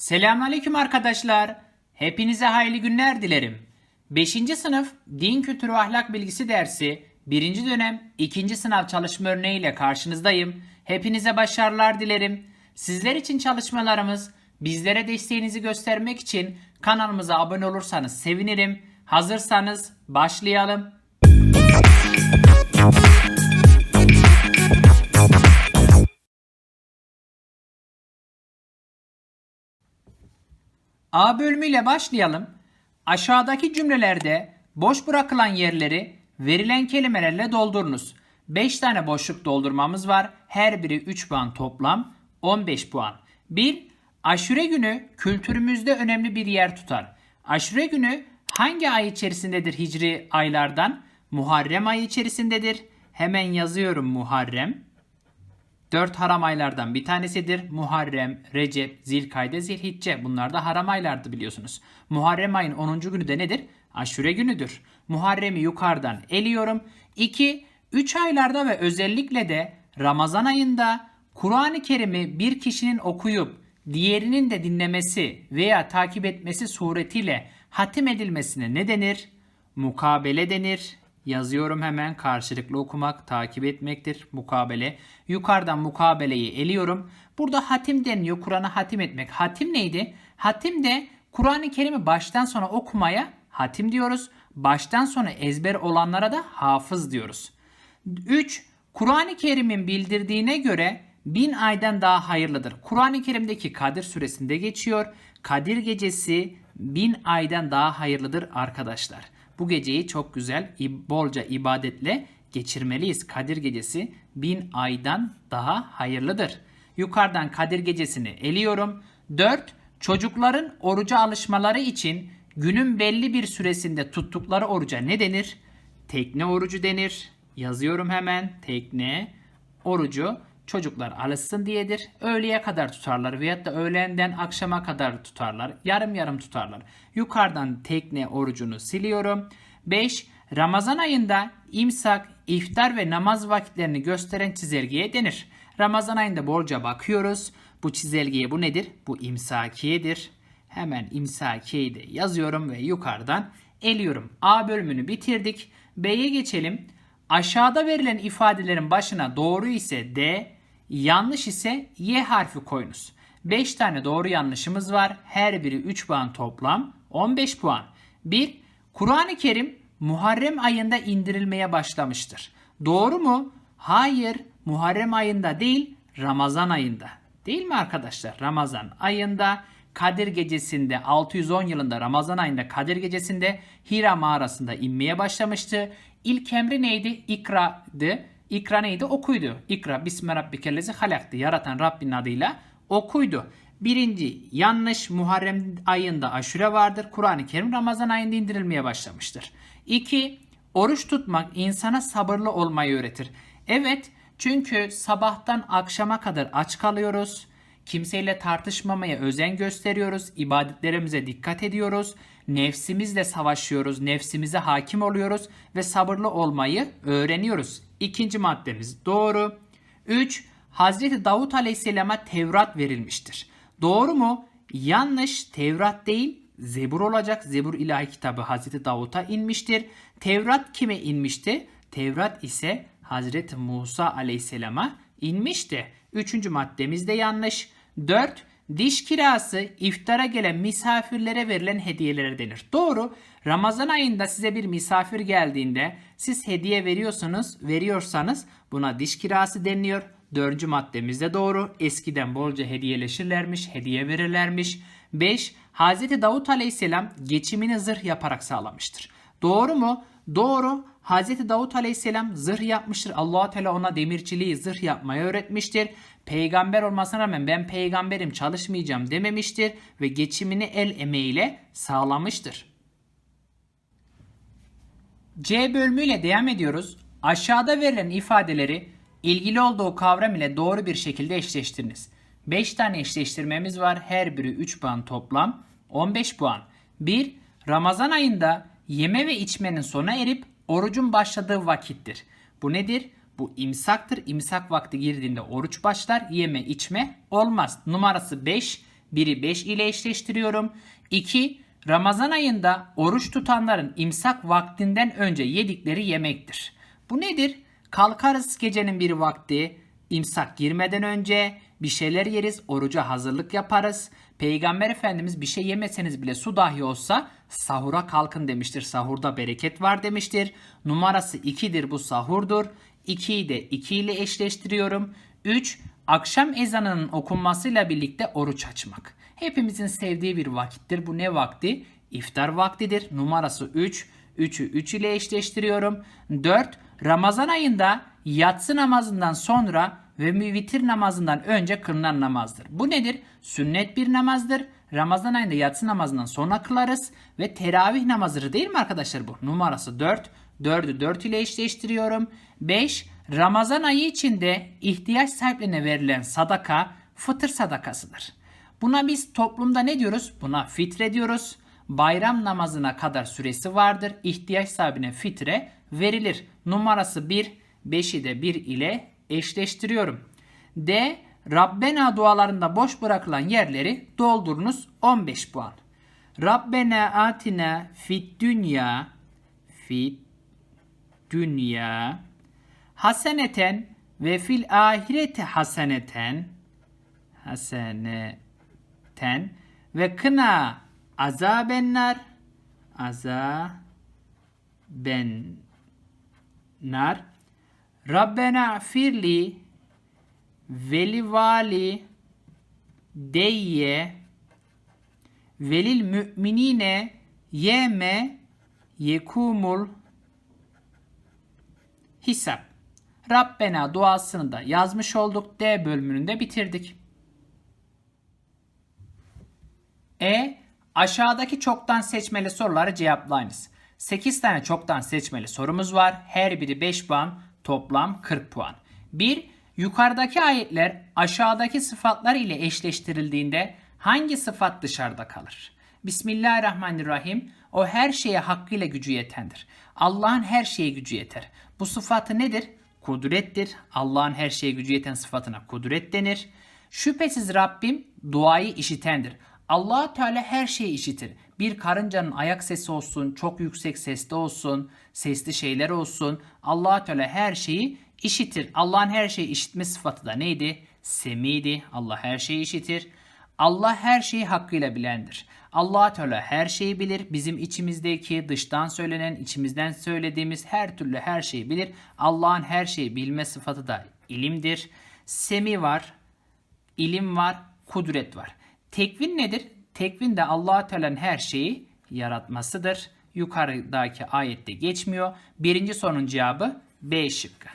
Selamünaleyküm arkadaşlar. Hepinize hayırlı günler dilerim. 5. sınıf Din Kültürü Ahlak Bilgisi dersi 1. dönem 2. sınav çalışma örneğiyle karşınızdayım. Hepinize başarılar dilerim. Sizler için çalışmalarımız, bizlere desteğinizi göstermek için kanalımıza abone olursanız sevinirim. Hazırsanız başlayalım. A bölümüyle başlayalım. Aşağıdaki cümlelerde boş bırakılan yerleri verilen kelimelerle doldurunuz. 5 tane boşluk doldurmamız var. Her biri 3 puan toplam 15 puan. 1. Aşure günü kültürümüzde önemli bir yer tutar. Aşure günü hangi ay içerisindedir hicri aylardan? Muharrem ayı içerisindedir. Hemen yazıyorum Muharrem. Dört haram aylardan bir tanesidir. Muharrem, Recep, Zilkayde, Zilhicce. Bunlar da haram aylardı biliyorsunuz. Muharrem ayın 10. günü de nedir? Aşure günüdür. Muharrem'i yukarıdan eliyorum. 2. 3 aylarda ve özellikle de Ramazan ayında Kur'an-ı Kerim'i bir kişinin okuyup diğerinin de dinlemesi veya takip etmesi suretiyle hatim edilmesine ne denir? Mukabele denir. Yazıyorum hemen karşılıklı okumak, takip etmektir. Mukabele. Yukarıdan mukabeleyi eliyorum. Burada hatim deniyor. Kur'an'ı hatim etmek. Hatim neydi? Hatim de Kur'an-ı Kerim'i baştan sona okumaya hatim diyoruz. Baştan sona ezber olanlara da hafız diyoruz. 3. Kur'an-ı Kerim'in bildirdiğine göre bin aydan daha hayırlıdır. Kur'an-ı Kerim'deki Kadir suresinde geçiyor. Kadir gecesi bin aydan daha hayırlıdır arkadaşlar. Bu geceyi çok güzel, bolca ibadetle geçirmeliyiz. Kadir gecesi bin aydan daha hayırlıdır. Yukarıdan Kadir gecesini eliyorum. 4. Çocukların oruca alışmaları için günün belli bir süresinde tuttukları oruca ne denir? Tekne orucu denir. Yazıyorum hemen. Tekne orucu çocuklar alışsın diyedir. Öğleye kadar tutarlar veyahut da öğlenden akşama kadar tutarlar. Yarım yarım tutarlar. Yukarıdan tekne orucunu siliyorum. 5. Ramazan ayında imsak, iftar ve namaz vakitlerini gösteren çizelgeye denir. Ramazan ayında bolca bakıyoruz. Bu çizelgeye bu nedir? Bu imsakiyedir. Hemen imsakiyeyi de yazıyorum ve yukarıdan eliyorum. A bölümünü bitirdik. B'ye geçelim. Aşağıda verilen ifadelerin başına doğru ise D, yanlış ise Y harfi koyunuz. 5 tane doğru yanlışımız var. Her biri 3 puan toplam 15 puan. 1. Kur'an-ı Kerim Muharrem ayında indirilmeye başlamıştır. Doğru mu? Hayır. Muharrem ayında değil, Ramazan ayında. Değil mi arkadaşlar? Ramazan ayında Kadir gecesinde 610 yılında Ramazan ayında Kadir gecesinde Hira mağarasında inmeye başlamıştı. İlk emri neydi? İkra'dı. İkra neydi? Okuydu. İkra Bismi Rabbikellezi halaktı. Yaratan Rabbin adıyla okuydu. Birinci yanlış Muharrem ayında aşure vardır. Kur'an-ı Kerim Ramazan ayında indirilmeye başlamıştır. İki, oruç tutmak insana sabırlı olmayı öğretir. Evet çünkü sabahtan akşama kadar aç kalıyoruz. Kimseyle tartışmamaya özen gösteriyoruz. ibadetlerimize dikkat ediyoruz. Nefsimizle savaşıyoruz. Nefsimize hakim oluyoruz. Ve sabırlı olmayı öğreniyoruz. İkinci maddemiz doğru. 3. Hazreti Davut Aleyhisselam'a Tevrat verilmiştir. Doğru mu? Yanlış. Tevrat değil. Zebur olacak. Zebur ilahi kitabı Hazreti Davut'a inmiştir. Tevrat kime inmişti? Tevrat ise Hazreti Musa Aleyhisselam'a inmişti. Üçüncü maddemiz de yanlış. 4. Diş kirası iftara gelen misafirlere verilen hediyelere denir. Doğru. Ramazan ayında size bir misafir geldiğinde siz hediye veriyorsunuz, veriyorsanız buna diş kirası deniliyor. Dördüncü maddemiz de doğru. Eskiden bolca hediyeleşirlermiş, hediye verirlermiş. 5. Hz. Davut Aleyhisselam geçimini zırh yaparak sağlamıştır. Doğru mu? Doğru. Hz. Davut Aleyhisselam zırh yapmıştır. allah Teala ona demirciliği zırh yapmayı öğretmiştir. Peygamber olmasına rağmen ben peygamberim çalışmayacağım dememiştir ve geçimini el emeğiyle sağlamıştır. C bölümüyle devam ediyoruz. Aşağıda verilen ifadeleri ilgili olduğu kavram ile doğru bir şekilde eşleştiriniz. 5 tane eşleştirmemiz var. Her biri 3 puan toplam 15 puan. 1. Ramazan ayında yeme ve içmenin sona erip orucun başladığı vakittir. Bu nedir? Bu imsaktır. İmsak vakti girdiğinde oruç başlar. Yeme içme olmaz. Numarası 5 Biri 5 ile eşleştiriyorum. 2. Ramazan ayında oruç tutanların imsak vaktinden önce yedikleri yemektir. Bu nedir? Kalkarız gecenin bir vakti, imsak girmeden önce bir şeyler yeriz, oruca hazırlık yaparız. Peygamber Efendimiz bir şey yemeseniz bile su dahi olsa sahura kalkın demiştir. Sahurda bereket var demiştir. Numarası 2'dir bu sahurdur. 2'yi de 2 ile eşleştiriyorum. 3. Akşam ezanının okunmasıyla birlikte oruç açmak. Hepimizin sevdiği bir vakittir. Bu ne vakti? İftar vaktidir. Numarası 3. 3'ü 3 ile eşleştiriyorum. 4. Ramazan ayında yatsı namazından sonra ve vitir namazından önce kılınan namazdır. Bu nedir? Sünnet bir namazdır. Ramazan ayında yatsı namazından sonra kılarız ve teravih namazıdır değil mi arkadaşlar bu? Numarası 4. 4'ü 4 ile eşleştiriyorum. 5. Ramazan ayı içinde ihtiyaç sahiplerine verilen sadaka fıtır sadakasıdır. Buna biz toplumda ne diyoruz? Buna fitre diyoruz. Bayram namazına kadar süresi vardır. İhtiyaç sahibine fitre verilir. Numarası 1, 5'i de 1 ile eşleştiriyorum. D. Rabbena dualarında boş bırakılan yerleri doldurunuz 15 puan. Rabbena atina fit dünya fit dünya haseneten ve fil ahireti haseneten haseneten ve kına azabennar azabennar Rabbena firli veli vali deyye velil müminine yeme yekumul Hisap. Rabbena duasını da yazmış olduk. D bölümünü de bitirdik. E. Aşağıdaki çoktan seçmeli soruları cevaplayınız. 8 tane çoktan seçmeli sorumuz var. Her biri 5 puan, toplam 40 puan. 1. Yukarıdaki ayetler aşağıdaki sıfatlar ile eşleştirildiğinde hangi sıfat dışarıda kalır? Bismillahirrahmanirrahim. O her şeye hakkıyla gücü yetendir. Allah'ın her şeye gücü yeter. Bu sıfatı nedir? Kudrettir. Allah'ın her şeye gücü yeten sıfatına kudret denir. Şüphesiz Rabbim duayı işitendir. Allah Teala her şeyi işitir. Bir karıncanın ayak sesi olsun, çok yüksek sesli olsun, sesli şeyler olsun. allah Teala her şeyi işitir. Allah'ın her şeyi işitme sıfatı da neydi? Semiydi. Allah her şeyi işitir. Allah her şeyi hakkıyla bilendir. allah Teala her şeyi bilir. Bizim içimizdeki dıştan söylenen, içimizden söylediğimiz her türlü her şeyi bilir. Allah'ın her şeyi bilme sıfatı da ilimdir. Semi var, ilim var, kudret var. Tekvin nedir? Tekvin de allah Teala'nın her şeyi yaratmasıdır. Yukarıdaki ayette geçmiyor. Birinci sorunun cevabı B şıkkı.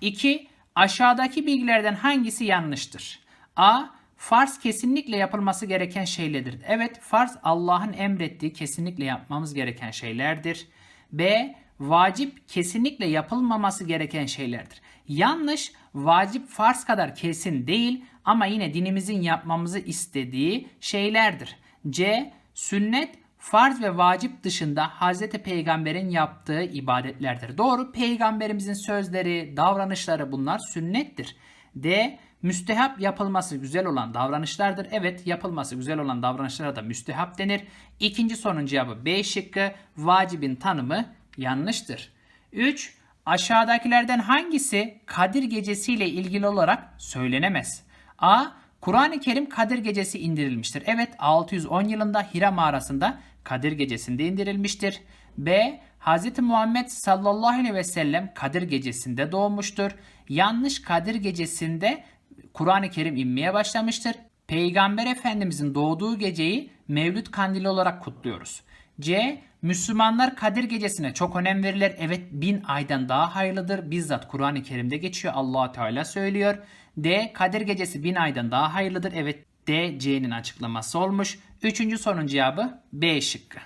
2. Aşağıdaki bilgilerden hangisi yanlıştır? A. Farz kesinlikle yapılması gereken şeylerdir. Evet farz Allah'ın emrettiği kesinlikle yapmamız gereken şeylerdir. B. Vacip kesinlikle yapılmaması gereken şeylerdir. Yanlış vacip farz kadar kesin değil ama yine dinimizin yapmamızı istediği şeylerdir. C. Sünnet farz ve vacip dışında Hz. Peygamber'in yaptığı ibadetlerdir. Doğru peygamberimizin sözleri, davranışları bunlar sünnettir. D. Müstehap yapılması güzel olan davranışlardır. Evet yapılması güzel olan davranışlara da müstehap denir. İkinci sorunun cevabı B şıkkı. Vacibin tanımı yanlıştır. 3. Aşağıdakilerden hangisi Kadir Gecesi ile ilgili olarak söylenemez? A. Kur'an-ı Kerim Kadir Gecesi indirilmiştir. Evet 610 yılında Hira mağarasında Kadir Gecesi'nde indirilmiştir. B. Hz. Muhammed sallallahu aleyhi ve sellem Kadir Gecesi'nde doğmuştur. Yanlış Kadir Gecesi'nde Kur'an-ı Kerim inmeye başlamıştır. Peygamber Efendimizin doğduğu geceyi Mevlüt Kandili olarak kutluyoruz. C. Müslümanlar Kadir Gecesi'ne çok önem verirler. Evet bin aydan daha hayırlıdır. Bizzat Kur'an-ı Kerim'de geçiyor. allah Teala söylüyor. D. Kadir Gecesi bin aydan daha hayırlıdır. Evet D. C'nin açıklaması olmuş. Üçüncü sorunun cevabı B şıkkı.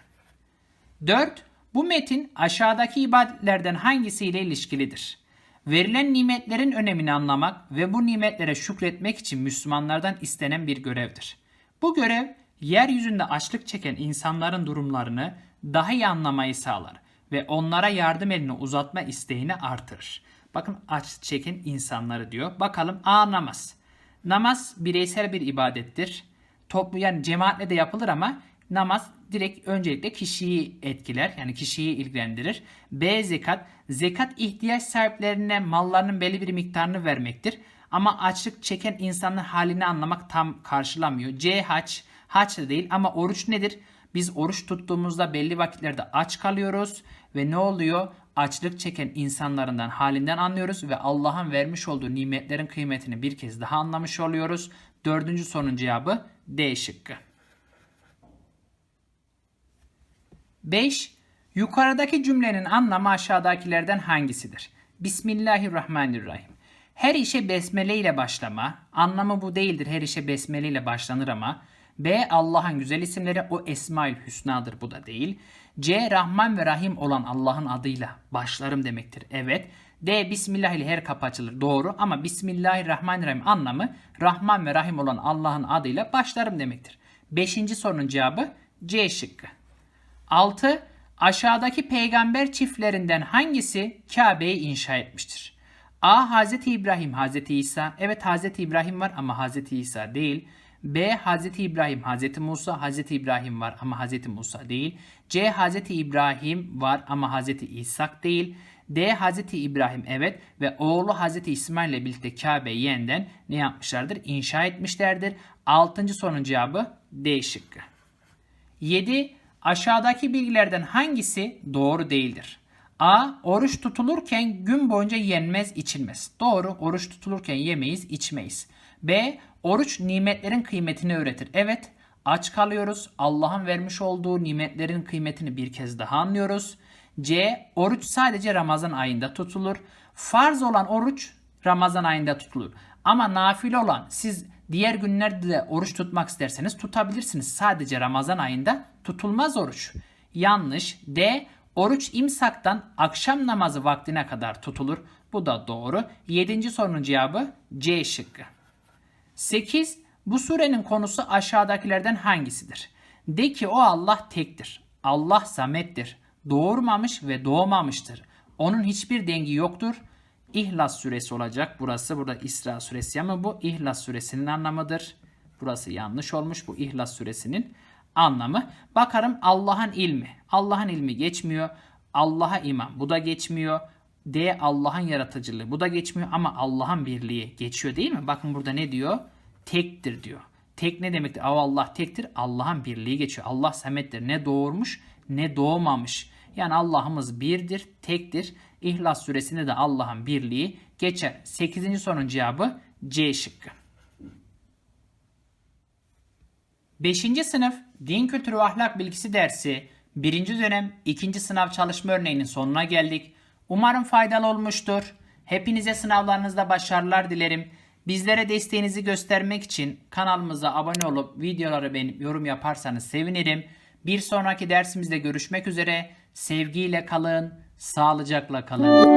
4. Bu metin aşağıdaki ibadetlerden hangisiyle ilişkilidir? Verilen nimetlerin önemini anlamak ve bu nimetlere şükretmek için Müslümanlardan istenen bir görevdir. Bu görev yeryüzünde açlık çeken insanların durumlarını daha iyi anlamayı sağlar ve onlara yardım elini uzatma isteğini artırır. Bakın aç çeken insanları diyor. Bakalım A namaz. Namaz bireysel bir ibadettir. toplu yani cemaatle de yapılır ama namaz direkt öncelikle kişiyi etkiler. Yani kişiyi ilgilendirir. B zekat. Zekat ihtiyaç sahiplerine mallarının belli bir miktarını vermektir. Ama açlık çeken insanın halini anlamak tam karşılamıyor. C haç. Haç da değil ama oruç nedir? Biz oruç tuttuğumuzda belli vakitlerde aç kalıyoruz ve ne oluyor? Açlık çeken insanlarından halinden anlıyoruz ve Allah'ın vermiş olduğu nimetlerin kıymetini bir kez daha anlamış oluyoruz. Dördüncü sorunun cevabı D şıkkı. 5. Yukarıdaki cümlenin anlamı aşağıdakilerden hangisidir? Bismillahirrahmanirrahim. Her işe besmele ile başlama. Anlamı bu değildir. Her işe besmele ile başlanır ama. B. Allah'ın güzel isimleri o Esmaül Hüsna'dır. Bu da değil. C. Rahman ve Rahim olan Allah'ın adıyla başlarım demektir. Evet. D. Bismillah ile her kapı açılır. Doğru ama Bismillahirrahmanirrahim anlamı Rahman ve Rahim olan Allah'ın adıyla başlarım demektir. Beşinci sorunun cevabı C şıkkı. 6. Aşağıdaki peygamber çiftlerinden hangisi Kabe'yi inşa etmiştir? A. Hz. İbrahim, Hz. İsa. Evet Hz. İbrahim var ama Hz. İsa değil. B. Hz. İbrahim, Hz. Musa, Hz. İbrahim var ama Hz. Musa değil. C. Hz. İbrahim var ama Hz. İshak değil. D. Hz. İbrahim evet ve oğlu Hz. İsmail ile birlikte Kabe'yi yeniden ne yapmışlardır? İnşa etmişlerdir. Altıncı sorunun cevabı D şıkkı. 7. Aşağıdaki bilgilerden hangisi doğru değildir? A. Oruç tutulurken gün boyunca yenmez içilmez. Doğru. Oruç tutulurken yemeyiz içmeyiz. B. Oruç nimetlerin kıymetini öğretir. Evet. Aç kalıyoruz. Allah'ın vermiş olduğu nimetlerin kıymetini bir kez daha anlıyoruz. C. Oruç sadece Ramazan ayında tutulur. Farz olan oruç Ramazan ayında tutulur. Ama nafile olan siz diğer günlerde de oruç tutmak isterseniz tutabilirsiniz. Sadece Ramazan ayında tutulmaz oruç. Yanlış. D. Oruç imsaktan akşam namazı vaktine kadar tutulur. Bu da doğru. Yedinci sorunun cevabı C şıkkı. 8. Bu surenin konusu aşağıdakilerden hangisidir? De ki o Allah tektir. Allah samettir. Doğurmamış ve doğmamıştır. Onun hiçbir dengi yoktur. İhlas suresi olacak. Burası burada İsra suresi ama bu İhlas suresinin anlamıdır. Burası yanlış olmuş. Bu İhlas suresinin anlamı. Bakarım Allah'ın ilmi. Allah'ın ilmi geçmiyor. Allah'a iman. Bu da geçmiyor. D Allah'ın yaratıcılığı. Bu da geçmiyor ama Allah'ın birliği geçiyor değil mi? Bakın burada ne diyor? Tektir diyor. Tek ne demektir? Ava Allah tektir. Allah'ın birliği geçiyor. Allah samettir. Ne doğurmuş ne doğmamış. Yani Allah'ımız birdir, tektir. İhlas suresinde de Allah'ın birliği geçer. 8. sorunun cevabı C şıkkı. 5. sınıf Din Kültürü Ahlak Bilgisi dersi 1. dönem 2. sınav çalışma örneğinin sonuna geldik. Umarım faydalı olmuştur. Hepinize sınavlarınızda başarılar dilerim. Bizlere desteğinizi göstermek için kanalımıza abone olup videoları beğenip yorum yaparsanız sevinirim. Bir sonraki dersimizde görüşmek üzere. Sevgiyle kalın, sağlıcakla kalın.